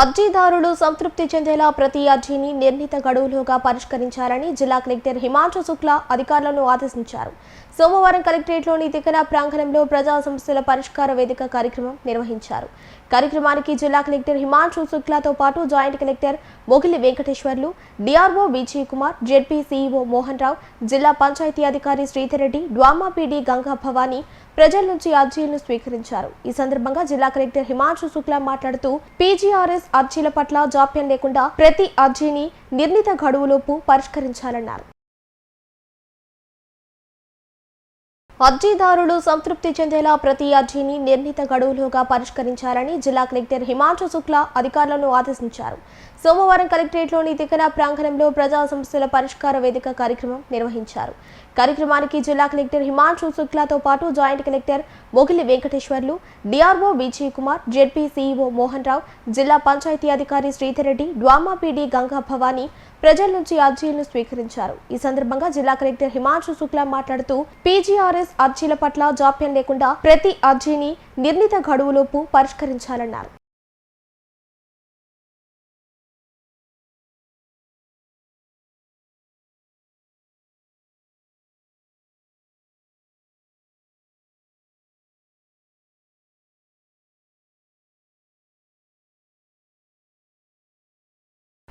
అర్జీదారులు సంతృప్తి చెందేలా ప్రతి అర్జీని నిర్ణీత గడువులోగా పరిష్కరించాలని జిల్లా కలెక్టర్ హిమాంశు శుక్లా అధికారులను ఆదేశించారు. సోమవారం కలెక్టరేట్లోని తికన ప్రాంగణంలో ప్రజా సమస్యల పరిష్కార వేదిక కార్యక్రమం నిర్వహించారు. కార్యక్రమానికి జిల్లా కలెక్టర్ హిమాంశు శుక్లాతో పాటు joint collector Mogili Venkateswarlu DRO Vijay Kumar ZP CEO Mohan Rao జిల్లా పంచాయతీ అధికారి శ్రీధర్ రెడ్డి డ్వామా పీడీ గంగా భవానీ ప్రజల నుంచి అర్జీలను స్వీకరించారు. ఈ సందర్భంగా జిల్లా కలెక్టర్ హిమాంశు శుక్లా మాట్లాడుతూ పీజీఆర్ఎస్ అర్జీల పట్ల జాప్యం లేకుండా ప్రతి అర్జీని నిర్ణీత గడువులోపు పరిష్కరించాలన్నారు. అర్జీదారులు సంతృప్తి చెందేలా ప్రతి అర్జీని నిర్ణీత గడువులోగా పరిష్కరించాలని జిల్లా కలెక్టర్ హిమాంశు శుక్లా అధికారులను ఆదేశించారు. సోమవారం కలెక్టరేట్లోని తికన ప్రాంగణంలో ప్రజా సమస్యల పరిష్కార వేదిక కార్యక్రమం నిర్వహించారు. కార్యక్రమానికి జిల్లా కలెక్టర్ హిమాంశు శుక్లాతో పాటు joint collector Mogili Venkateswarlu DRO Vijay Kumar ZP CEO Mohan Rao జిల్లా పంచాయతీ అధికారి శ్రీధర్ రెడ్డి డ్వామా పీడీ గంగా భవానీ ప్రజల నుంచి అర్జీలను స్వీకరించారు. ఈ సందర్భంగా జిల్లా కలెక్టర్ హిమాంశు శుక్లా మాట్లాడుతూ పీజీఆర్ఎస్ అర్జీల పట్ల జాప్యం లేకుండా ప్రతి అర్జీని నిర్ణీత గడువులోపు పరిష్కరించాలన్నారు.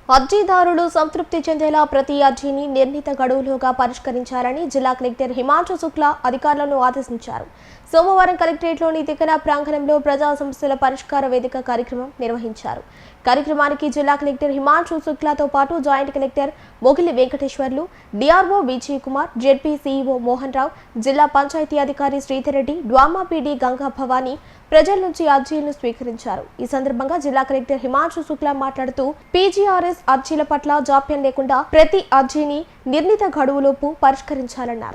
అర్జీదారులు సంతృప్తి చెందేలా ప్రతి అర్జీని నిర్ణీత గడువులోగా పరిష్కరించాలని జిల్లా కలెక్టర్ హిమాంశు శుక్లా అధికారులను ఆదేశించారు. సోమవారం కలెక్టరేట్లోని తికన ప్రాంగణంలో ప్రజా సమస్యల పరిష్కార వేదిక కార్యక్రమం నిర్వహించారు. కార్యక్రమానికి జిల్లా కలెక్టర్ హిమాంశు శుక్లాతో పాటు joint collector Mogili Venkateswarlu DRO Vijay Kumar ZP CEO Mohan Rao జిల్లా పంచాయతీ అధికారి శ్రీధర్ రెడ్డి డ్వామా పీడీ గంగా భవానీ ప్రజల నుంచి అర్జీలను స్వీకరించారు. ఈ సందర్భంగా జిల్లా కలెక్టర్ హిమాంశు శుక్లా మాట్లాడుతూ పీజీఆర్ఎస్ అర్జీల పట్ల జాప్యం లేకుండా ప్రతి అర్జీని నిర్ణీత గడువులోపు పరిష్కరించాలన్నారు.